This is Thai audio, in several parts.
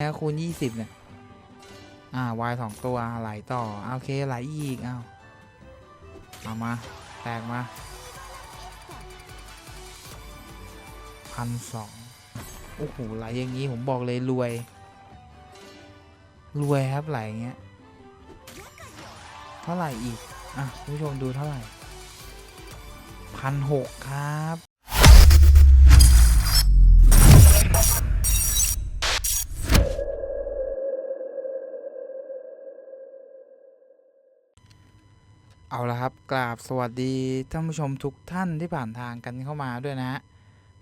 แล้วคูณยี่สิบเนี่ย อ่าวายสองตัวไหลต่อ โอเคไหลอีกอ้าเอามา แตกมาพันสองโอ้โหไหลอย่างนี้ผมบอกเลยรวย รวยครับไหลอย่างเงี้ย เท่าไหร่อีก อะ ผู้ชมดูเท่าไหร่พันหกครับ เอาละครับกราบสวัสดีท่านผู้ชมทุกท่านที่ผ่านทางกันเข้ามาด้วยนะฮะ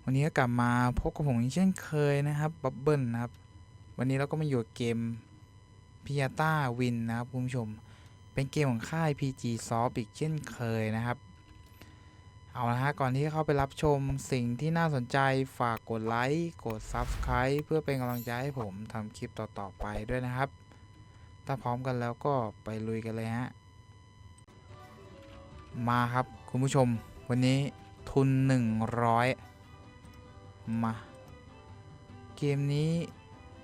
วันนี้ก็กลับมาพบกับผมอีกเช่นเคยนะครับบับเบิลนะครับ วันนี้เราก็มาอยู่เกมพิยาต้าวินนะครับคุณผู้ชม เป็นเกมของค่าย PG Soft อีกเช่นเคยนะครับ เอาละฮะก่อนที่เข้าไปรับชมสิ่งที่น่าสนใจฝากกดไลค์กด Subscribe เพื่อเป็นกำลังใจให้ผมทำคลิปต่อๆไปด้วยนะครับ ถ้าพร้อมกันแล้วก็ไปลุยกันเลยฮะ มาครับ คุณผู้ชม วันนี้ทุน 100 มา เกมนี้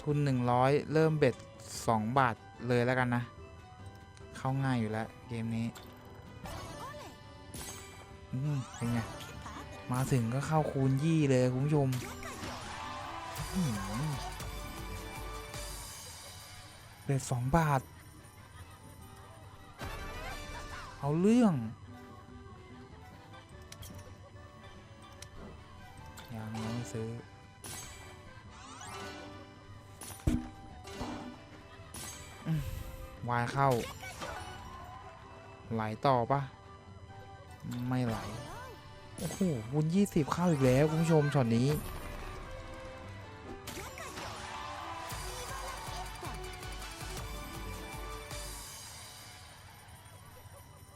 ทุน 100 เริ่มเบ็ด 2 บาทเลยแล้วกันนะ เข้าง่ายอยู่แล้ว เกมนี้อืมเป็นไง มาถึงก็เข้าคูณยี่เลยคุณผู้ชมอืมเบ็ด2บาท เอาเรื่อง ยังซื้อ วายเข้า ไหลต่อปะไม่ไหล โอ้โหวุนยี่สิบเข้าอีกแล้ว คุณผู้ชมช็อตนี้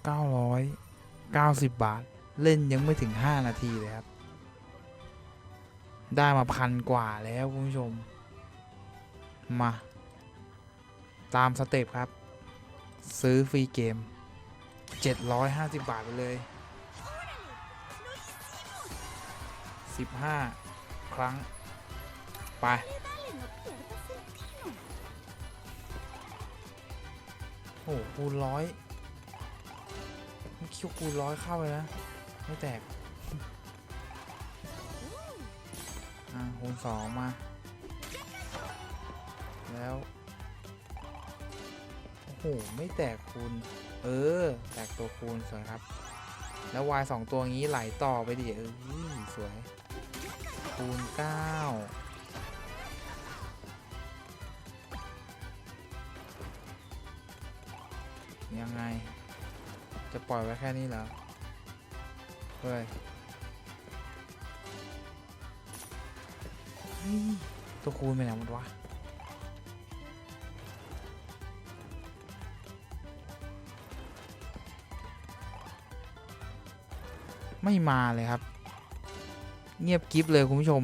เก้าร้อยเก้าสิบบาท เล่นยังไม่ถึงห้านาทีเลยครับ ได้มาพันกว่าแล้วคุณผู้ชม มา ตามสเต็ปครับ ซื้อฟรีเกม 750 บาทไปเลย 15 ครั้ง ไป โอ้โหคูณร้อยคิวคูณร้อยเข้าเลยนะ ไม่แตก อ่าคูณสองมา แล้ว โอ้โห ไม่แตกคูณ เออ แตกตัวคูณ สวยครับ แล้ว y สองตัวงี้ไหลต่อไปดิเอออุ้ยสวย คูณเก้ายังไง จะปล่อยไว้แค่นี้เหรอ เฮ้ย ตัวคูณไปไหนหมดวะไม่มาเลยครับ เงียบกิฟเลยคุณผู้ชม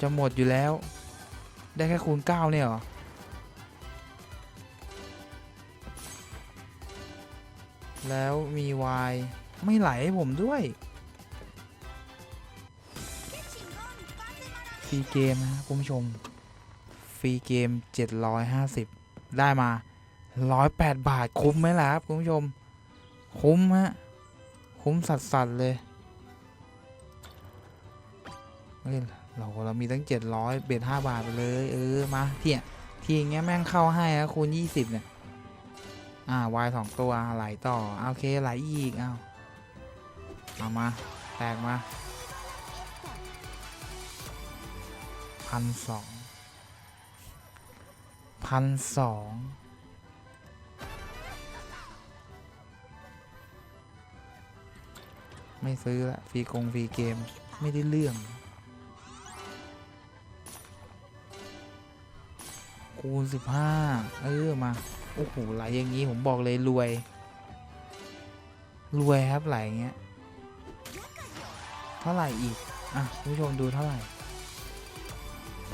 จะหมดอยู่แล้ว ได้แค่คูณเก้าเนี่ยหรอแล้วมีวายไม่ไหลให้ผมด้วย ฟรีเกมนะครับคุณผู้ชม ฟรีเกม 750 ได้มา 108 บาทคุ้มไหมล่ะครับคุณผู้ชม คุ้มฮะ คุ้มสัสๆเลยเฮ้เราเรามีตั้ง 700 เบ็ด5บาทไปเลย เออ มาเที่ยทีอย่างเงี้ยแม่งเข้าให้นะคูณ 20 เนี่ย อ่าวายสองตัวไหลต่อ โอเคไหลอีก เอ้าเอามา แตกมา พันสองพันสองไม่ซื้อละฟรีกงฟรีเกม ไม่ได้เรื่อง คูณสิบห้าเออ มา โอ้โหไหลอย่างนี้ผมบอกเลยรวย รวยครับไหลอย่างเงี้ย เท่าไหร่อีก อะคุณผู้ชมดูเท่าไหร่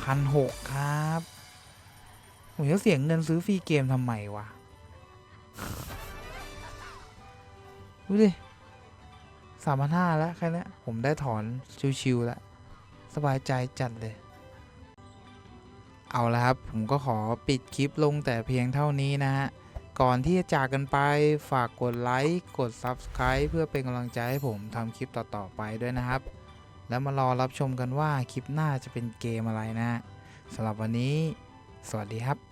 พันหกครับผมจะเสียงเงินซื้อฟรีเกมทำไมวะ ดูดิสามพันห้าแล้วแค่เนี้ยผมได้ถอนชิวๆแล้ว สบายใจจัดเลย เอาละครับ ผมก็ขอปิดคลิปลงแต่เพียงเท่านี้นะฮะ ก่อนที่จะจากกันไปฝากกดไลค์ กด Subscribe เพื่อเป็นกำลังใจให้ผมทำคลิปต่อๆไปด้วยนะครับ แล้วมารอรับชมกันว่าคลิปหน้าจะเป็นเกมอะไรนะสำหรับวันนี้ สวัสดีครับ